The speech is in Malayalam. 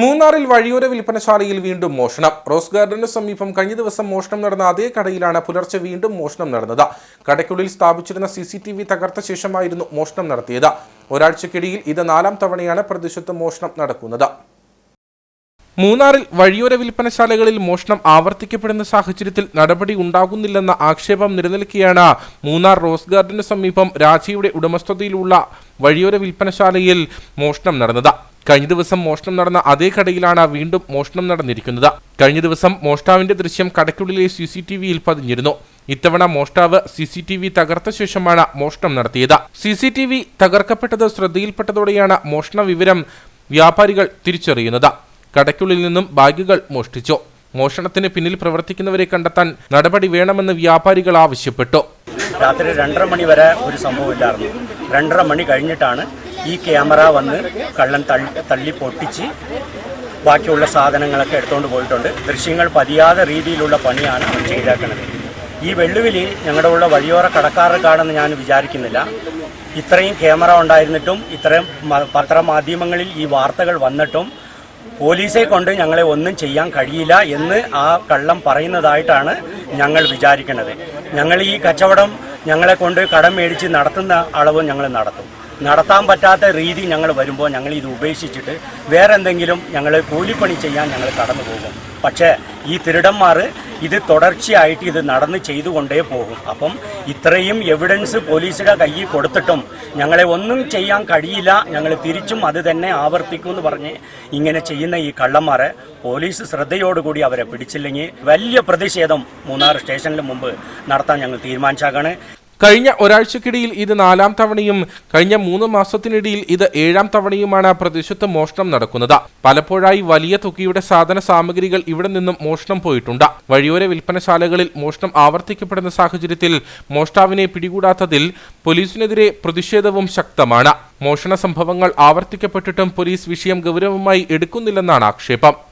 മൂന്നാറിൽ വഴിയോര വിൽപ്പനശാലയിൽ വീണ്ടും മോഷണം. റോസ് ഗാർഡന് സമീപം കഴിഞ്ഞ ദിവസം മോഷണം നടന്ന അതേ കടയിലാണ് പുലർച്ചെ വീണ്ടും മോഷണം നടന്നത്. കടയ്ക്കുള്ളിൽ സ്ഥാപിച്ചിരുന്ന സി സി ടി വി തകർത്ത ശേഷമായിരുന്നു മോഷണം നടത്തിയത്. ഒരാഴ്ചക്കിടയിൽ ഇത് നാലാം തവണയാണ് പ്രദേശത്ത് മോഷണം നടക്കുന്നത്. മൂന്നാറിൽ വഴിയോര വിൽപ്പനശാലകളിൽ മോഷണം ആവർത്തിക്കപ്പെടുന്ന സാഹചര്യത്തിൽ നടപടി ഉണ്ടാകുന്നില്ലെന്ന ആക്ഷേപം നിലനിൽക്കുകയാണ് മൂന്നാർ റോസ് ഗാർഡന് സമീപം രാജിയുടെ ഉടമസ്ഥതയിലുള്ള വഴിയോര വിൽപ്പനശാലയിൽ മോഷണം നടന്നത്. കഴിഞ്ഞ ദിവസം മോഷണം നടന്ന അതേ കടയിലാണ് വീണ്ടും മോഷണം നടന്നിരിക്കുന്നത്. കഴിഞ്ഞ ദിവസം മോഷ്ടാവിന്റെ ദൃശ്യം കടയ്ക്കുള്ളിലെ സി സി ടി വിയിൽ പതിഞ്ഞിരുന്നു. ഇത്തവണ മോഷ്ടാവ് സി സി ടി വി തകർത്ത ശേഷമാണ് മോഷണം നടത്തിയത്. സി സി ടി വി തകർക്കപ്പെട്ടത് ശ്രദ്ധയിൽപ്പെട്ടതോടെയാണ് മോഷണ വിവരം വ്യാപാരികൾ തിരിച്ചറിയുന്നത്. കടയ്ക്കുള്ളിൽ നിന്നും ബാഗുകൾ മോഷ്ടിച്ചു. മോഷണത്തിന് പിന്നിൽ പ്രവർത്തിക്കുന്നവരെ കണ്ടെത്താൻ നടപടി വേണമെന്ന് വ്യാപാരികൾ ആവശ്യപ്പെട്ടു. രാത്രി രണ്ടര മണി വരെ ഒരു സംഭവം സംഭവമില്ലായിരുന്നു രണ്ടര മണി കഴിഞ്ഞിട്ടാണ് ഈ ക്യാമറ വന്ന് കള്ളൻ തള്ളി പൊട്ടിച്ച് ബാക്കിയുള്ള സാധനങ്ങളൊക്കെ എടുത്തുകൊണ്ട് പോയിട്ടുണ്ട്. ദൃശ്യങ്ങൾ പതിയാതെ രീതിയിലുള്ള പണിയാണ് അവൻ ചെയ്തേക്കുന്നത് ഈ വെള്ളുവിളി ഞങ്ങളുടെ ഉള്ള വഴിയോര കടക്കാർക്കാണെന്ന് ഞാൻ വിചാരിക്കുന്നില്ല. ഇത്രയും ക്യാമറ ഉണ്ടായിരുന്നിട്ടും ഇത്രയും പത്രമാധ്യമങ്ങളിൽ ഈ വാർത്തകൾ വന്നിട്ടും പോലീസെ കൊണ്ട് ഞങ്ങളെ ഒന്നും ചെയ്യാൻ കഴിയില്ല എന്ന് ആ കള്ളം പറയുന്നതായിട്ടാണ് ഞങ്ങൾ വിചാരിക്കുന്നത് ഞങ്ങൾ ഈ കച്ചവടം ഞങ്ങളെ കൊണ്ട് കടം മേടിച്ച് നടത്തുന്ന അളവ് ഞങ്ങൾ നടത്തും. നടത്താൻ പറ്റാത്ത രീതി ഞങ്ങൾ വരുമ്പോൾ ഞങ്ങൾ ഇത് ഉപേക്ഷിച്ചിട്ട് വേറെ എന്തെങ്കിലും ഞങ്ങൾ കൂലിപ്പണി ചെയ്യാൻ ഞങ്ങൾ കടന്നു പോകും. പക്ഷേ ഈ തിരുടന്മാർ ഇത് തുടർച്ചയായിട്ട് ഇത് നടന്ന് ചെയ്തുകൊണ്ടേ പോകും. അപ്പം ഇത്രയും എവിഡൻസ് പോലീസുടെ കയ്യിൽ കൊടുത്തിട്ടും ഞങ്ങളെ ഒന്നും ചെയ്യാൻ കഴിയില്ല. ഞങ്ങൾ തിരിച്ചും അത് തന്നെ ആവർത്തിക്കും എന്ന് പറഞ്ഞ് ഇങ്ങനെ ചെയ്യുന്ന ഈ കള്ളന്മാരെ പോലീസ് ശ്രദ്ധയോടുകൂടി അവരെ പിടിച്ചില്ലെങ്കിൽ വലിയ പ്രതിഷേധം മൂന്നാർ സ്റ്റേഷനിൽ മുമ്പ് നടത്താൻ ഞങ്ങൾ തീരുമാനിച്ചാക്കാണ്. കഴിഞ്ഞ ഒരാഴ്ചക്കിടയിൽ ഇത് നാലാം തവണയും കഴിഞ്ഞ മൂന്ന് മാസത്തിനിടയിൽ ഇത് ഏഴാം തവണയുമാണ് പ്രദേശത്ത് മോഷണം നടക്കുന്നത്. പലപ്പോഴായി വലിയ തുകയുടെ സാധന സാമഗ്രികൾ ഇവിടെ നിന്നും മോഷണം പോയിട്ടുണ്ട്. വഴിയോര വിൽപ്പനശാലകളിൽ മോഷണം ആവർത്തിക്കപ്പെടുന്ന സാഹചര്യത്തിൽ മോഷ്ടാവിനെ പിടികൂടാത്തതിൽ പോലീസിനെതിരെ പ്രതിഷേധവും ശക്തമാണ്. മോഷണ സംഭവങ്ങൾ ആവർത്തിക്കപ്പെട്ടിട്ടും പോലീസ് വിഷയം ഗൗരവമായി എടുക്കുന്നില്ലെന്നാണ് ആക്ഷേപം.